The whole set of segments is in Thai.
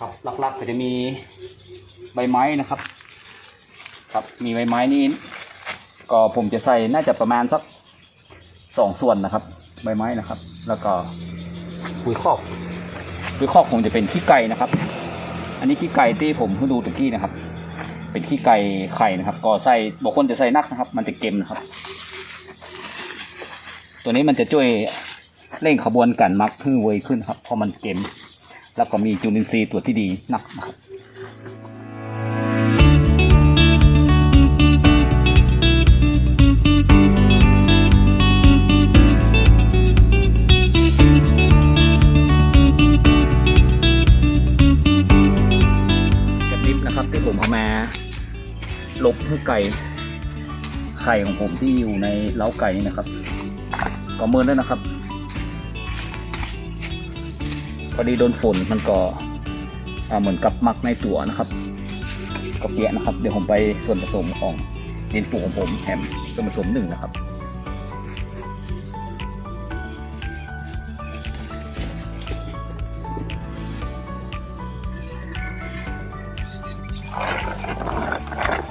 ครับหลักๆก็จะมีใบไม้นะครับ ครับมีใบไม้นี่ก็ผมจะใส่น่าจะประมาณสักสองส่วนนะครับ ใบไม้นะครับ แล้วก็ปุ๋ยคอกปุ๋ยคอกผมจะเป็นขี้ไก่นะครับ อันนี้ขี้ไก่ที่ผมเพิ่งดูตะกี้นะครับ เป็นขี้ไก่ไข่นะครับ ก็ใส่บางคนจะใส่นักนะครับ มันจะเค็มนะครับ ตัวนี้มันจะช่วยเร่งขบวนการมักให้ไวขึ้นครับเพราะมันเค็ม แล้วก็มีจุลินทรีย์ตัวที่ดีนักนะครับกับลิฟต์นะครับที่ผมเอามาลบให้ไก่ไข่ของผมที่อยู่ในเล้าไก่นี่นะครับก็เมินแล้วนะครับ อดีโดนฝนมันก็เหมือนกับมักในตัวนะครับก็เปียกนะครับ เดี๋ยวผมไปส่วนผสมของดินปูของผมแถมส่วนผสมหนึ่งนะครับ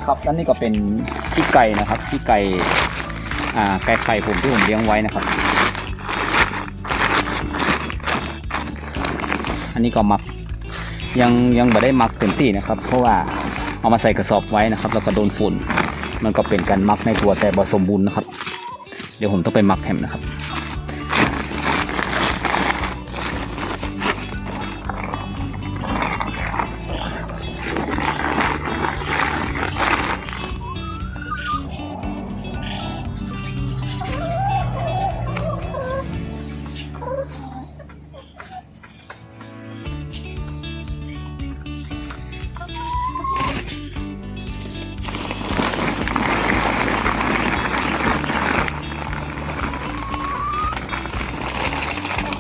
ครับและนี่ก็เป็นขี้ไก่นะครับขี้ไก่อ่าไก่ไข่ผมที่ผมเลี้ยงไว้นะครับ นนี้ก็มักยังยังไม่ได้มักเต็มที่นะครับ เพราะว่าเอามาใส่กระสอบไว้นะครับ แล้วก็โดนฝุ่น มันก็เป็นการมักในตัวแต่บ่สมบูรณ์นะครับ เดี๋ยวผมต้องไปมักแฮมนะครับ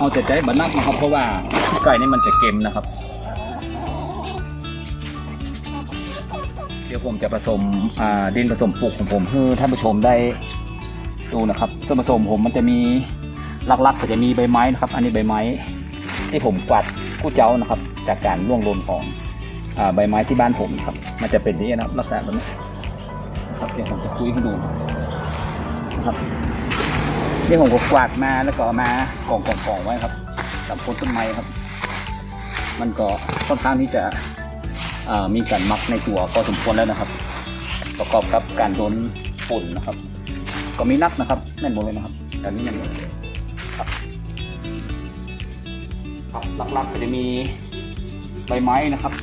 เอาแต่ใจบันักนะครับ เพราะว่าไก่นี่มันจะเค็มนะครับ เดี๋ยวผมจะผสมดินผสมปลูกของผมให้ท่านผู้ชมได้ดูนะครับส่วนผสมผมมันจะมีหลักๆก็จะมีใบไม้นะครับ อันนี้ใบไม้ที่ผมกวาดกู้เจ้านะครับ จากการร่วงโรนของอใบไม้ที่บ้านผมนะครับ มันจะเป็นนี้นะครับลักษณะแบบนี้นะครับเดี๋ยวผมจะคุยให้ดูนะครับ นี่ผมก็กวาดมาแล้วก็มากองกองกองไว้ครับกับโคนต้นไม้ครับ มันก็ค่อนข้างที่จะมีการมักในตัวพอสมควรแล้วนะครับ ประกอบกับการโดนฝุ่นนะครับ ก็มีนักนะครับแม่นหมเลยนะครับต่นี้ยังครับครับหลักๆก็จะมีใบไม้นะครับ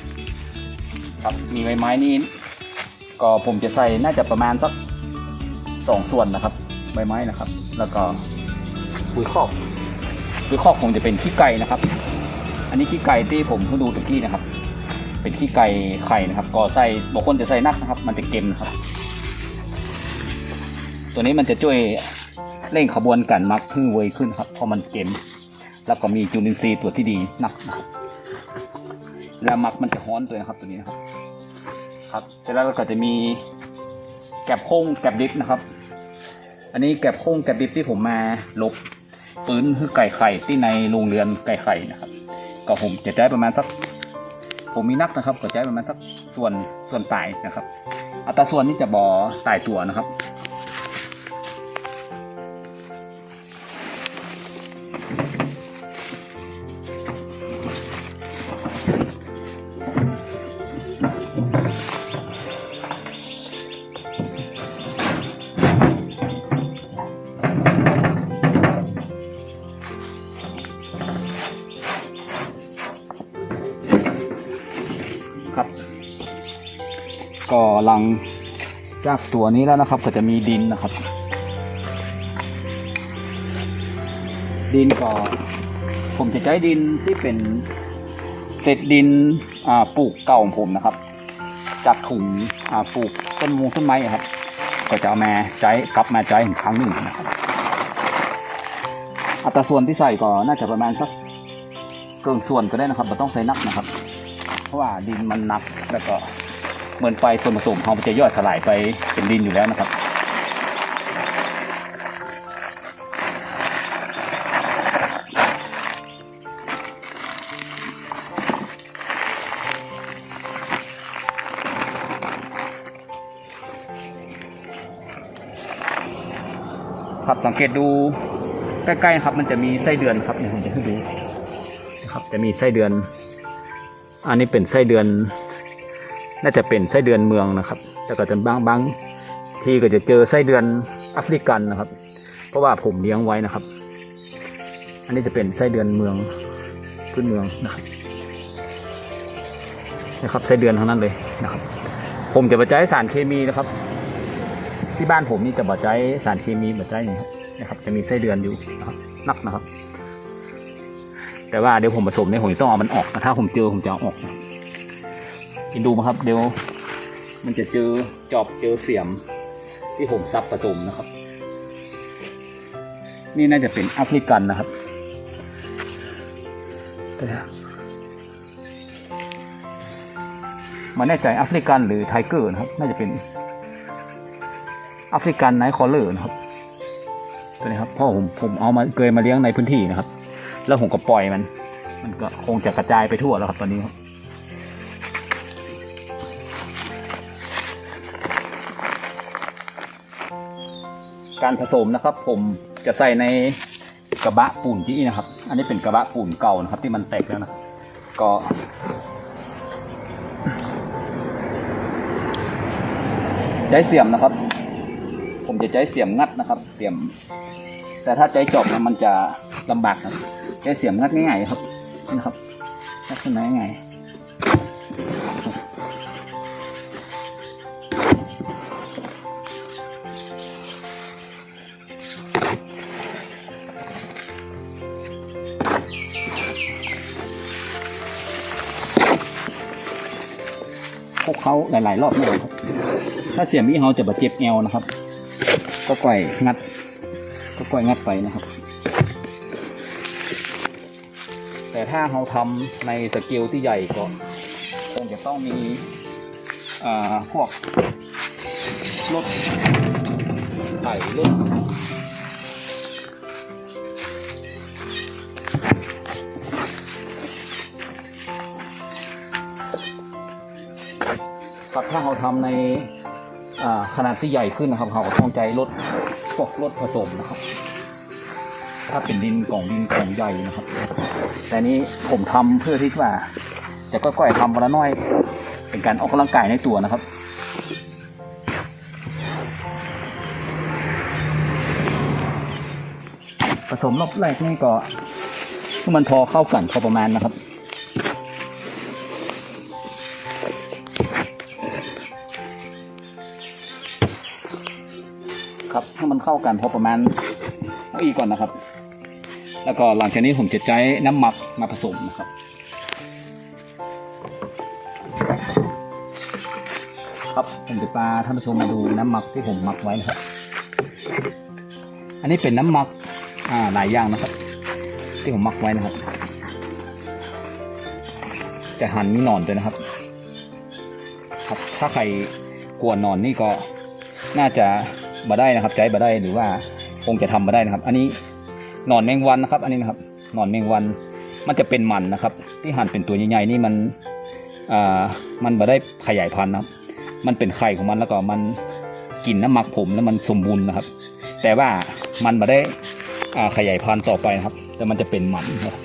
ครับมีใบไม้นี่ก็ผมจะใส่น่าจะประมาณสักสองส่วนนะครับ ใบไม้นะครับ แล้วก็ปุ๋ยคอกปุ๋ยคอกผมจะเป็นขี้ไก่นะครับ อันนี้ขี้ไก่ที่ผมเพิ่งดูตะกี้นะครับ เป็นขี้ไก่ไข่นะครับ ก็ใส่บางคนจะใส่นักนะครับ มันจะเค็มนะครับ ตัวนี้มันจะช่วยเร่งขบวนการมักให้ไวขึ้นครับเพราะมันเค็มแล้วก็มีจุลินทรีย์ตัวที่ดีนักนะครับแล้วมักมันจะฮ้อนตัวนะครับตัวนี้นะครับ ครับเสร็จแล้วก็จะมีแกบโค้งแกบดิบนะครับ อันนี้แกบโค้งแกบดิบที่ผมมาลบปืนคือไก่ไข่ที่ในโรงเรือนไก่ไข่นะครับ ก็ผมจะได้ประมาณสัก ผมมีนักนะครับก็จะได้ประมาณสักส่วนส่วนปลายนะครับ อัตราส่วนนี้จะบอตายตัวนะครับ ลังจากตัวนี้แล้วนะครับ ก็จะมีดินนะครับ ดินก็ผมจะใช้ดินที่เป็นเศษดินปลูกเก่าของผมนะครับ จากถุงปลูกต้นมงต้นไม้ครับ ก็จะเอามาใช้กลับมาใช้อีกครั้งหนึ่งนะครับอัตราส่วนที่ใส่ก็น่าจะประมาณสักเกินส่วนก็ได้นะครับไม่ต้องใส่นักนะครับ เพราะว่าดินมันหนักแล้วก็ เหมือนไฟส่วนผสมขอเขาจะย่อยสลายไปเป็นดินอยู่แล้วนะครับครับสังเกตดูใกล้ๆครับ มันจะมีไส้เดือนครับเนี่ยผมจะให้ดูนะครับ จะมีไส้เดือน อันนี้เป็นไส้เดือน น่าจะเป็นไส้เดือนเมืองนะครับ แต่ก็จะบางบางที่ก็จะเจอไส้เดือนแอฟริกันนะครับ เพราะว่าผมเลี้ยงไว้นะครับ อันนี้จะเป็นไส้เดือนเมืองพื้นเมืองนะครับนะครับไส้เดือนทั้งนั้นเลยนะครับ ผมจะบรรจัยสารเคมีนะครับ ที่บ้านผมนี่จะบรรจัยสารเคมีบรรจัยอย่างนี้ครับนะครับ จะมีไส้เดือนอยู่นะครับนักนะครับ แต่ว่าเดี๋ยวผมผสมเนี่ยผมต้องเอามันออกนะถ้าผมเจอผมจะเอาออกนะ กินดูมาครับ เดี๋ยว มันจะเจอจอบเจอเสียม ที่ผมซับผสมนะครับ นี่น่าจะเป็นแอฟริกันนะครับมันแน่ใจแอฟริกันหรือไทเกอร์นะครับ น่าจะเป็นแอฟริกันไนท์คอลเลอร์นะครับตัวนี้ครับเพ่อผมผมเอามาเกยมาเลี้ยงในพื้นที่นะครับ แล้วผมก็ปล่อยมัน มันก็คงจะกระจายไปทั่วแล้วครับตอนนี้ครับ การผสมนะครับ ผมจะใส่ในกระบะปูนที่นะครับ อันนี้เป็นกระบะปูนเก่านะครับ ที่มันแตกแล้วนะก็ใช้เสียมนะครับ ผมจะใช้เสียมงัดนะครับ เสียม แต่ถ้าใช้จอบนะมันจะลำบากครับใช้เสียมงัดง่ายๆครับนี่นะครับลักษณะง่าย พวกเขาหลายๆ รอบแน่ครับ ถ้าเสียมี่เขาจะบาดเจ็บแอวนะครับ ก็ก่อยงัด ก็ก่อยงัดไปนะครับ แต่ถ้าเราทำในสเกลที่ใหญ่ก็คงจะต้องมีอ่าพวกรถไถรถ ครับถ้าเราทำในขนาดที่ใหญ่ขึ้นนะครับเราก็ต้องใจรถพวกรถผสมนะครับ ถ้าเป็นดินกล่องดินกล่องใหญ่นะครับ แต่นี้ผมทำเพื่อที่ว่า จะค่อยๆทำวันละน้อย เป็นการออกกำลังกายในตัวนะครับผสมรอบแรกนี่ก็มันพอเข้ากันพอประมาณนะครับ ครับ ให้มันเข้ากันพอประมาณเอาอีกก่อนนะครับ แล้วก็หลังจากนี้ผมจะใช้น้ำหมักมาผสมนะครับครับผมจะพาท่านผู้ชมมาดูน้ำหมักที่ผมหมักไว้นะครับ อันนี้เป็นน้ำหมักอ่าหลายอย่างนะครับ ที่ผมหมักไว้นะครับ จะหั่นมีหนอนด้วยนะครับ ครับถ้าใครกลัวหนอนนี่ก็น่าจะ มาได้นะครับ ใจมาได้หรือว่าคงจะทำมาได้นะครับ อันนี้หนอนแมงวันนะครับ อันนี้นะครับหนอนแมงวัน มันจะเป็นมันนะครับ ที่หั่นเป็นตัวใหญ่ๆนี่มันอ่ามันมาได้ขยายพันธุ์นะครับ มันเป็นไข่ของมันแล้วก็มันกินน้ำหมักผมแล้วมันสมบูรณ์นะครับ แต่ว่ามันมาได้อ่าขยายพันธุ์ต่อไปนะครับ แต่มันจะเป็นหมันนะครับ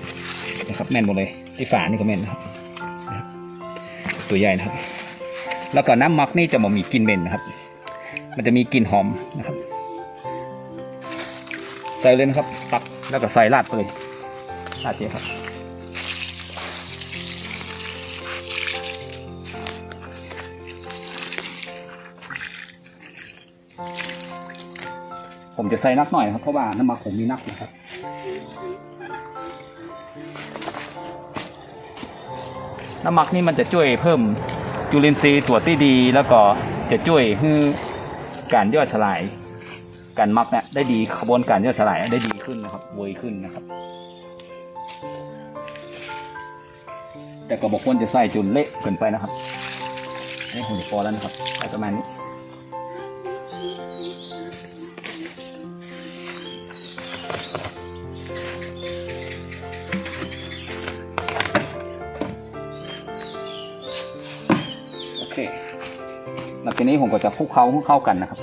รบแม่นหมดเลยที่ฝานี่ก็แม่นนะครับ ตัวใหญ่นะครับ แล้วก็น้ำหมักนี่จะมามีกลิ่นเหม็นนะครับ มันจะมีกลิ่นหอมนะครับ ใส่เลยนะครับ ตักแล้วก็ใส่ราดไปเลยราดเจีครับผมจะใส่นักหน่อยครับเพราะว่าน้ำมันผมมีนักนะครับ น้ำหมักนี่มันจะช่วยเพิ่มจุลินทรีย์ตัวที่ดี แล้วก็จะช่วยให้ การย่อยสลาย การมักเนี่ยได้ดีขบวนการย่อยสลายได้ดีขึ้นนะครับเวยขึ้นนะครับ แต่ก็บอกควรจะใส่จนเละเกินไปนะครับนี่ผมจะพอแล้วนะครับประมาณนี้ แล้วทีนี้ผมก็จะคลุกเคล้าให้เข้ากันนะครับ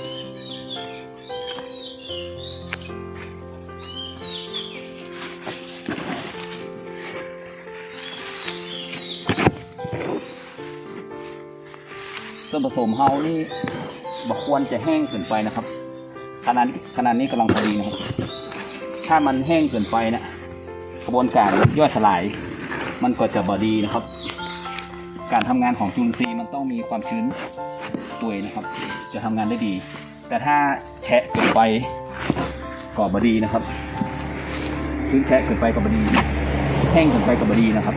ส่วนผสมเฮานี่บควรจะแห้งเกินไปนะครับขนาดนี้ขนาดนี้กำลังพอดีนะครับ ถ้ามันแห้งเกินไปนะกระบวนการย่อยสลาย มันก็จะบอดีนะครับ การทำงานของจุลินทรีย์มันต้องมีความชื้น ตัวยนะครับ จะทำงานได้ดี แต่ถ้าแฉะเกินไปก็บดีนะครับ พื้นแฉะเกินไปก็บดี แห้งเกินไปก็บดีนะครับ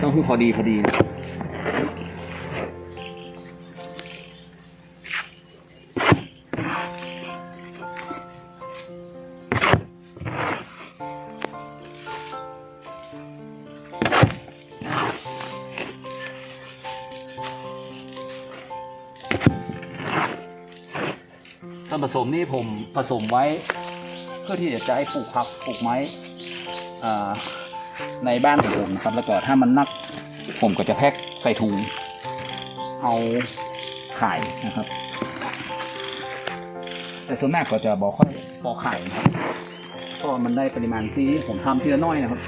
ต้องคือพอดีพอดีนะครับ ผสมนี่ผมผสมไว้ เพื่อที่จะให้ปลูกผักปลูกไม้ในบ้านของผมนะครับแล้วก็ถ้ามันนัก ผมก็จะแพ็คใส่ถุงเอาขายนะครับ แต่ส่วนมากก็จะบอกค่อยบอกขายนะครับเพราะมันได้ปริมาณที่ผมทำทีละน้อยนะครับ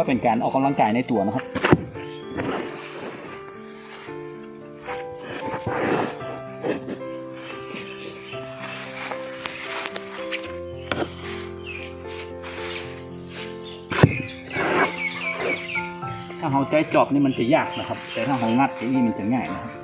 ว่าเป็นการออกกำลังกายในตัวนะครับถ้าเราใจจอบนี่มันจะยากนะครับ แต่ถ้าเรางัดนี่มันจะง่ายนะครับ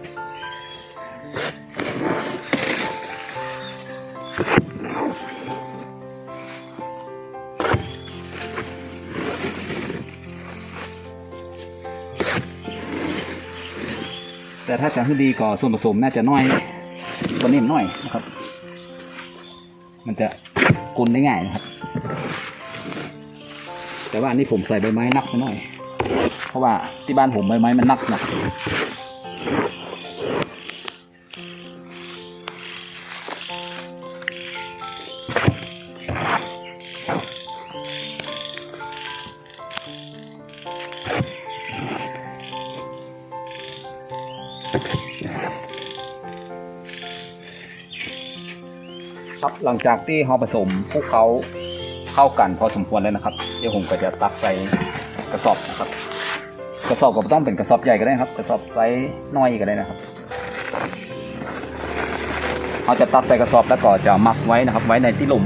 ถ้าจะให้ดีก็ส่วนผสมน่าจะน้อยก็เนี้นน้อยนะครับ มันจะกลนได้ง่ายนะครับ แต่ว่าอันนี้ผมใส่ใบไม้นักหน่อย เพราะว่าที่บ้านผมใบไม้มันนักหนัก หลังจากที่เราผสมพวกเขาเข้ากันพอสมควรแล้วนะครับ เดี๋ยวผมก็จะตักใส่กระสอบนะครับ กระสอบก็ต้องเป็นกระสอบใหญ่ก็ได้ครับ กระสอบไซส์น้อยก็ได้นะครับเราจะตักใส่กระสอบแล้วก็จะหมักไว้นะครับ ไว้ในที่ลม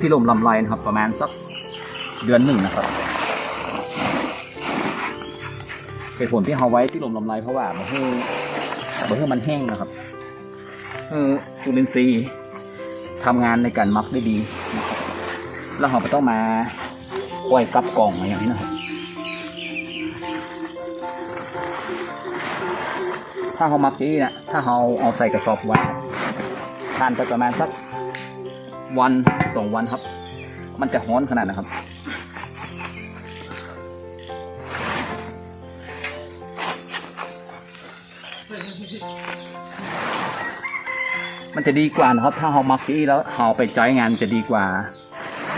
ที่ลมลำไรนะครับ ประมาณสักเดือนหนึ่งนะครับเหตุผลที่เราไว้ที่ลมลำไรเพราะว่ามันให้มันให้มันแห้งนะครับ จุลินทรีย์ทำงานในการมักได้ดีนะครับแล้วเราไม่ต้องมาปล่อยกลับกล่องอะไรอย่างนี้นะครับถ้าเขามักที่นี่ยถ้าเขาเอาใส่กระสอบไว้ทานไปประมาณสักวันสองวันครับ มันจะฮ้อนขนาดนะครับ มันจะดีกว่านะครับ ถ้าเขามักที่แล้วเขาไปใจงานจะดีกว่า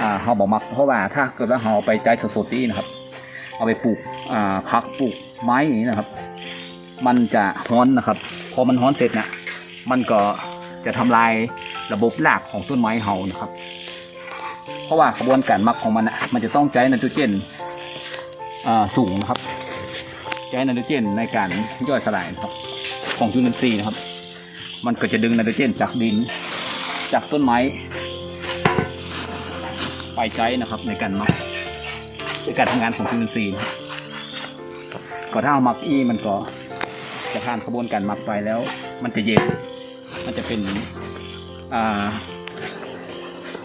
อ่าเขาบอกมักเพราะว่าถ้าเกิดว่าเขาไปใจสดๆที่นะครับ เอาไปปลูกอ่าพักปลูกไม้อย่างนี้นะครับ มันจะฮ้อนนะครับ พอมันฮ้อนเสร็จเนี่ยมันก็จะทำลายระบบรากของต้นไม้เฮานะครับ เพราะว่ากระบวนการมักของมันอะมันจะต้องใช้ไนโตรเจนอ่าสูงนะครับ ใช้ไนโตรเจนในการย่อยสลายนะครับ ของจุลินทรีย์นะครับ มันก็จะดึงไนโตรเจนจากดิน จากต้นไม้ ไปใช้นะครับในการหมักในการทำงานของจุลินทรีย์นก็ถ้าเอามักอีมันก็จะผ่านกระบวนการหมักไปแล้ว มันจะเย็น มันจะเป็น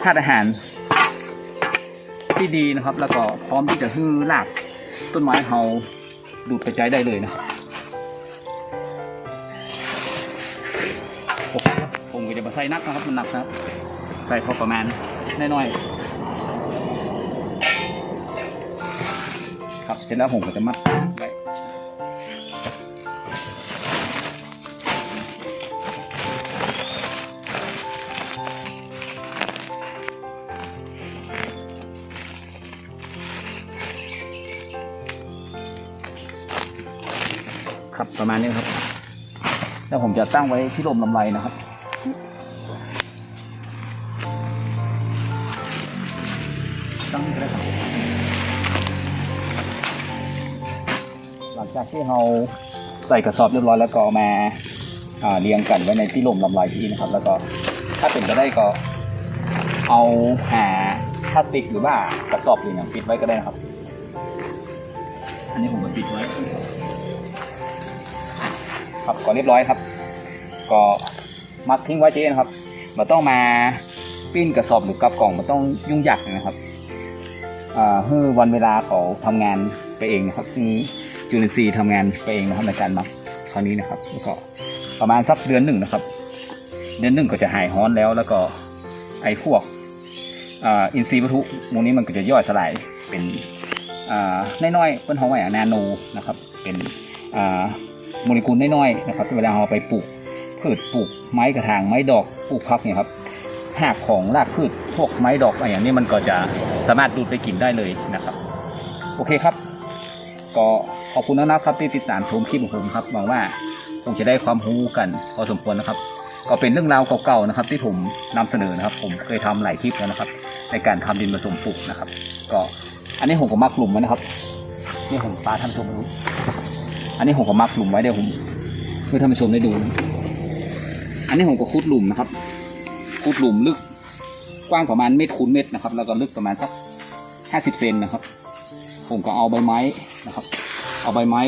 ธาตุอาหารที่ดีนะครับ แล้วก็พร้อมที่จะฮื้อรากต้นไม้เฮาดูดไปใจได้เลยนะครับ ใส่นักนะครับมันหนักนะครับใส่พอประมาณน้อยๆครับเสร็จแล้วผมก็จะมัดไว้ครับประมาณนี้ครับ แล้วผมจะตั้งไว้ที่ลมลำไรนะครับ ที่เราใส่กระสอบเรียบร้อยแล้วก็มาเรียงกันไว้ในที่ลมลำไรที่นะครับ แล้วก็ถ้าเป็นไปได้ก็เอาหาพลาสติกหรือว่ากระสอบอื่นอย่างปิดไว้ก็ได้นะครับ อันนี้ผมก็ปิดไว้ ครับก็เรียบร้อยครับ ก็มัดทิ้งไว้เจ๊นะครับเราต้องมาปิ้นกระสอบหรือกับกล่องมันต้องยุ่งยากนะครับอ่าเพื่อวันเวลาเขาทำงานไปเองนะครับคือ จุลินทรีย์ทำงานไปเองนะครับในการหมักคราวนี้นะครับ แล้วก็ประมาณสักเดือนหนึ่งนะครับ เดือนหนึ่งก็จะหายฮ้อนแล้ว แล้วก็ไอ้พวกอินทรีย์วัตถุมูนี้มันก็จะย่อยสลายเป็นน้อยๆเป็นห้องไว้อะนาโนนะครับ เป็นโมเลกุลน้อยๆนะครับ เวลาเราไปปลูกพืชปลูกไม้กระถางไม้ดอกปลูกพักเนี่ยครับหากของรากพืชพวกไม้ดอกอะไรอย่างนี้มันก็จะสามารถดูดไปกินได้เลยนะครับ โอเคครับ ก็ขอบคุณนะครับที่ติดตามชมคลิปของผมครับหวังว่าคงจะได้ความรู้กันพอสมควรนะครับ ก็เป็นเรื่องราวเก่าๆนะครับ ที่ผมนำเสนอนะครับ ผมเคยทำหลายคลิปแล้วนะครับ ในการทำดินผสมปลูกนะครับ ก็อันนี้ผมก็มักกลุ่มไว้นะครับนี่ผมปาท่านผู้ชมดูอันนี้ผมก็มักหลุมไว้เดี๋ยวผมเพื่อท่านผู้ชมได้ดู อันนี้ผมก็คุดหลุมนะครับคุดหลุมลึกกว้างประมาณเมตรคูณเมตรนะครับ แล้วก็ลึกประมาณสักห้าสิบเซนนะครับ ผมก็เอาใบไม้ นะครับ เอาใบไม้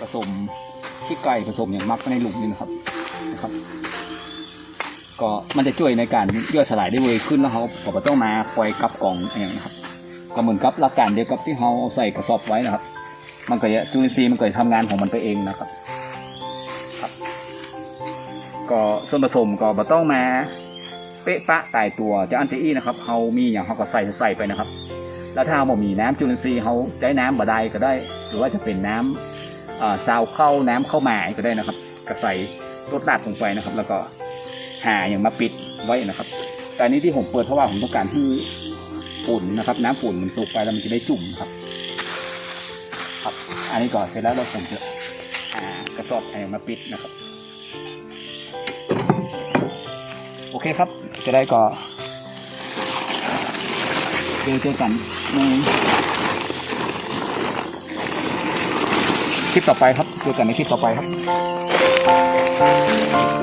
ผสมที่ไก่ผสมอย่างมักในหลุมนี่นะครับนะครับ ก็มันจะช่วยในการย่อยสลายได้เร็วขึ้นแล้วเขาก็ไม่ต้องมาคอยกับกล่องเองนะครับ ก็เหมือนกับหลักการเดียวกับที่เขาใส่กระสอบไว้นะครับ มันก็จะจุลินทรีย์มันก็จะทำงานของมันไปเองนะครับครับก็ส่วนผสมก็บ่ต้องมาเป๊ะปะตายตัวจะอันเตอีนะครับเขามีอย่างเขาก็ใส่ใส่ไปนะครับ แล้วถ้าเราบ่มีน้ำจุลินทรีย์เขาใช้น้ำบ่ได้ก็ได้ หรือว่าจะเป็นน้ำซาวเข้าน้ำเข้ามาก็ได้นะครับก็ใส่รดลาดลงไปนะครับ แล้วก็หาอย่างมาปิดไว้นะครับแต่อันนี้ที่ผมเปิดเพราะว่าผมต้องการที่ฝุ่นนะครับ น้ำฝุ่นมันตกไปแล้วมันจะได้จุ่มครับ ครับ อันนี้ก่อนเสร็จแล้วเราผมจะหากระสอบแองมาปิดนะครับ โอเคครับ จะได้ก็เจอเจอกันใน คลิปต่อไปครับเจอกันในคลิปต่อไปครับ